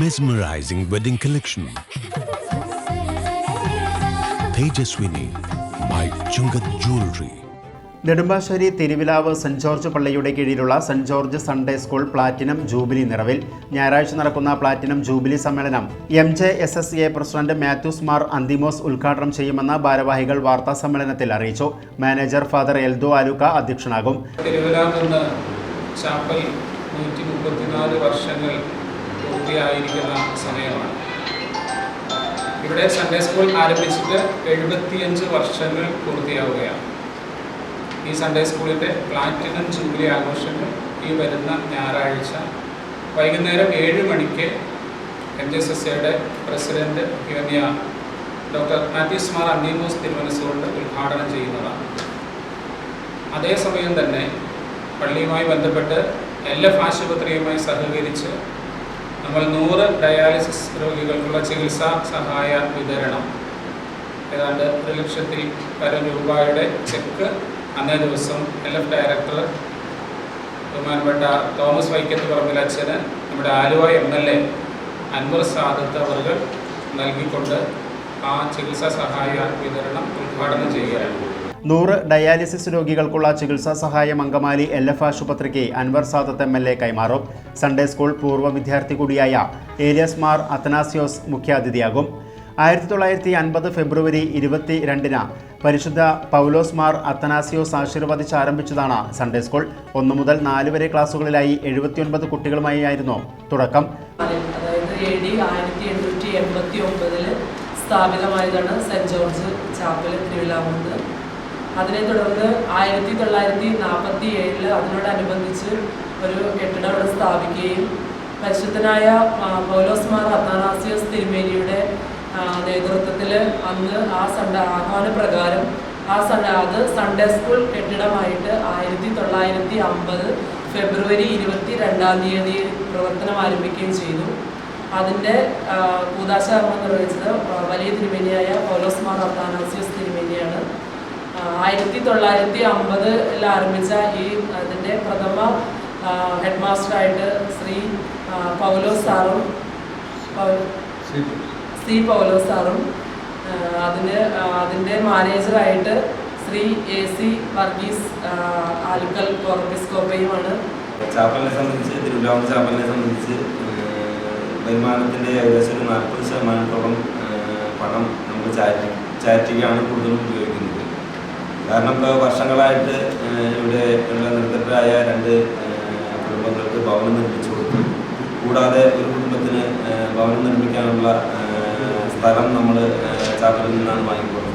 mesmerizing wedding collection Tejaswini by Chungath jewellery Nedumbassery Thiruvilavu saint George പള്ളിയുടെ കീഴിലുള്ള saint George Sunday school platinum jubilee നിറവിൽ ഞായറാഴ്ച നടക്കുന്ന platinum jubilee സമ്മേളനം M J S S A president Mathews Mar Anthimos ഉദ്ഘാടനം ചെയ്യുമെന്ന് ഭാരവാഹികൾ വാർത്താ സമ്മേളനത്തിൽ അറിയിച്ചു. മാനേജർ ഫാദർ എൽദോ ആലുക്ക അധ്യക്ഷനാകും. തിരുവല്ലാ ചാപ്പൽ നൂറ്റി മുപ്പത്തിനാല് വർഷങ്ങൾ പൂർത്തിയായിരിക്കുന്ന സമയമാണ്. ഇവിടെ സൺഡേ സ്കൂൾ ആരംഭിച്ചിട്ട് എഴുപത്തിയഞ്ച് വർഷങ്ങൾ പൂർത്തിയാവുകയാണ്. ഈ സൺഡേ സ്കൂളിന്റെ പ്ലാറ്റിനം ജൂബിലി ആഘോഷങ്ങൾ ഈ വരുന്ന ഞായറാഴ്ച വൈകുന്നേരം ഏഴ് മണിക്ക് എം എസ് എയുടെ പ്രസിഡന്റ് യോനിയ ഡോക്ടർ മാത്യൂസ് മാർ അന്നീമോസ് തിരുവനന്തപുരത്ത് ഉദ്ഘാടനം ചെയ്യുന്നതാണ്. അതേസമയം തന്നെ പള്ളിയുമായി ബന്ധപ്പെട്ട് എൽ എഫ് ആശുപത്രിയുമായി സഹകരിച്ച് നമ്മൾ നൂറ് ഡയാലിസിസ് രോഗികൾക്കുള്ള ചികിത്സാ സഹായ വിതരണം. ഏതാണ്ട് ഒരു ലക്ഷത്തിൽ പരം രൂപയുടെ ചെക്ക് അന്നേ ദിവസം എൽ എഫ് ഡയറക്ടർ ബഹുമാനപ്പെട്ട തോമസ് വൈക്കത്ത് പറമ്പിൽ അച്ഛന് നമ്മുടെ Aluva M L A Anwar Sadath അവർ നൽകിക്കൊണ്ട് ആ ചികിത്സാ സഹായ വിതരണം ഉദ്ഘാടനം ചെയ്യുകയാണ് നൂറ് ഡയാലിസിസ് രോഗികൾക്കുള്ള ചികിത്സാ സഹായം അങ്കമാലി എൽ എഫ് ആശുപത്രിക്ക് Anwar Sadath M L A കൈമാറും. സൺഡേ സ്കൂൾ പൂർവ വിദ്യാർത്ഥി കൂടിയായ ഏലിയസ് മാർ അത്തനാസിയോസ് മുഖ്യാതിഥിയാകും. ആയിരത്തി തൊള്ളായിരത്തി അൻപത് ഫെബ്രുവരി ഇരുപത്തി രണ്ടിന് പരിശുദ്ധ പൗലോസ് മാർ അത്തനാസിയോസ് ആശീർവദിച്ച് ആരംഭിച്ചതാണ് സൺഡേ സ്കൂൾ ഒന്നു മുതൽ നാല് വരെ ക്ലാസ്സുകളിലായി എഴുപത്തിയൊൻപത് കുട്ടികളുമായി ആയിരുന്നു തുടക്കം. അതായത് എ ഡി ആയിരത്തി എണ്ണൂറ്റി എൺപത്തി ഒമ്പതിൽ സ്ഥാപിതമായതാണ് സെന്റ് ജോർജ് ചാപ്പൽ തിരുവിലാമൂന്ന് അതിനെ തുടർന്ന് ആയിരത്തി തൊള്ളായിരത്തി നാൽപ്പത്തി ഏഴിൽ അതിനോടനുബന്ധിച്ച് ഒരു കെട്ടിടം അവിടെ സ്ഥാപിക്കുകയും പരിശുദ്ധനായ പൗലോസ് മാർ അത്താനാസിയോസ് തിരുമേനിയുടെ നേതൃത്വത്തിൽ അന്ന് ആ സൺഡേ ആഹ്വാന പ്രകാരം ആ സണ്ട അത് സൺഡേ സ്കൂൾ കെട്ടിടമായിട്ട് ആയിരത്തി തൊള്ളായിരത്തി അമ്പത് ഫെബ്രുവരി ഇരുപത്തി രണ്ടാം തീയതി പ്രവർത്തനം ആരംഭിക്കുകയും ചെയ്തു. അതിന്റെ കൂതാശകർമ്മം നിർവഹിച്ചത് വലിയ തിരുമേനിയായ പൗലോസ് മാർ അത്താനാസിയോസ് തിരുമേനിയാണ്. ആയിരത്തി തൊള്ളായിരത്തി അമ്പതിൽ ആരംഭിച്ച ഈ അതിന്റെ പ്രഥമ ഹെഡ് മാസ്റ്ററായിട്ട് ശ്രീ പൗലോസ് സാറും ശ്രീ സി പൗലോസ് സാറും അതിന് അതിന്റെ മാനേജറായിട്ട് ശ്രീ എ സി വർഗീസ് ആൽക്കൽ ആലുക്കൽ കോർപ്പിസ്കോപ്പയുമാണ്. ചാപ്പലിനെ സംബന്ധിച്ച് തിരുവിതാംകൂർ ചാപ്പലിനെ സംബന്ധിച്ച് വരുമാനത്തിന്റെ ഏകദേശം ഒരു നാൽപ്പത് ശതമാനത്തോളം പണം നമ്മൾ ചാരിറ്റി ചാരിറ്റിക്കാണ് കൂടുതലും ഉപയോഗിക്കുന്നത്. കാരണം ഇപ്പോൾ വർഷങ്ങളായിട്ട് ഇവിടെ ഉള്ള നിർദ്ധരായ രണ്ട് കുടുംബങ്ങൾക്ക് ഭവനം നിർമ്മിച്ചു കൊടുത്തു. കൂടാതെ ഒരു കുടുംബത്തിന് ഭവനം നിർമ്മിക്കാനുള്ള സ്ഥലം നമ്മൾ ചാപ്പലിൽ നിന്നാണ് വാങ്ങിക്കൊടുത്തത്.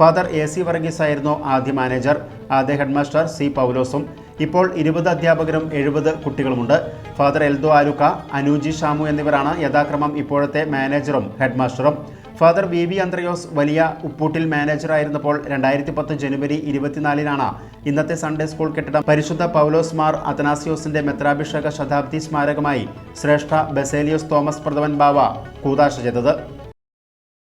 ഫാദർ എ സി വർഗീസ് ആയിരുന്നു ആദ്യ മാനേജർ. ആദ്യ ഹെഡ്മാസ്റ്റർ സി പൗലോസും ഇപ്പോൾ ഇരുപത് അധ്യാപകരും എഴുപത് കുട്ടികളുമുണ്ട്. ഫാദർ എൽദോ ആലുക്ക അനൂജി ഷാമു എന്നിവരാണ് യഥാക്രമം ഇപ്പോഴത്തെ മാനേജറും ഹെഡ്മാസ്റ്ററും. ഫാദർ വി വി അന്ത്രയോസ് വലിയ ഉപ്പൂട്ടിൽ മാനേജറായിരുന്നപ്പോൾ രണ്ടായിരത്തി പത്ത് ജനുവരി ഇരുപത്തിനാലിനാണ് ഇന്നത്തെ സൺഡേ സ്കൂൾ കെട്ടിടം പരിശുദ്ധ പൗലോസ് മാർ അത്തനാസിയോസിന്റെ മെത്രാഭിഷേക ശതാബ്ദി സ്മാരകമായി ശ്രേഷ്ഠ ബസേലിയോസ് തോമസ് പ്രഥമൻ ബാവ കൂതാശ ചെയ്തത്.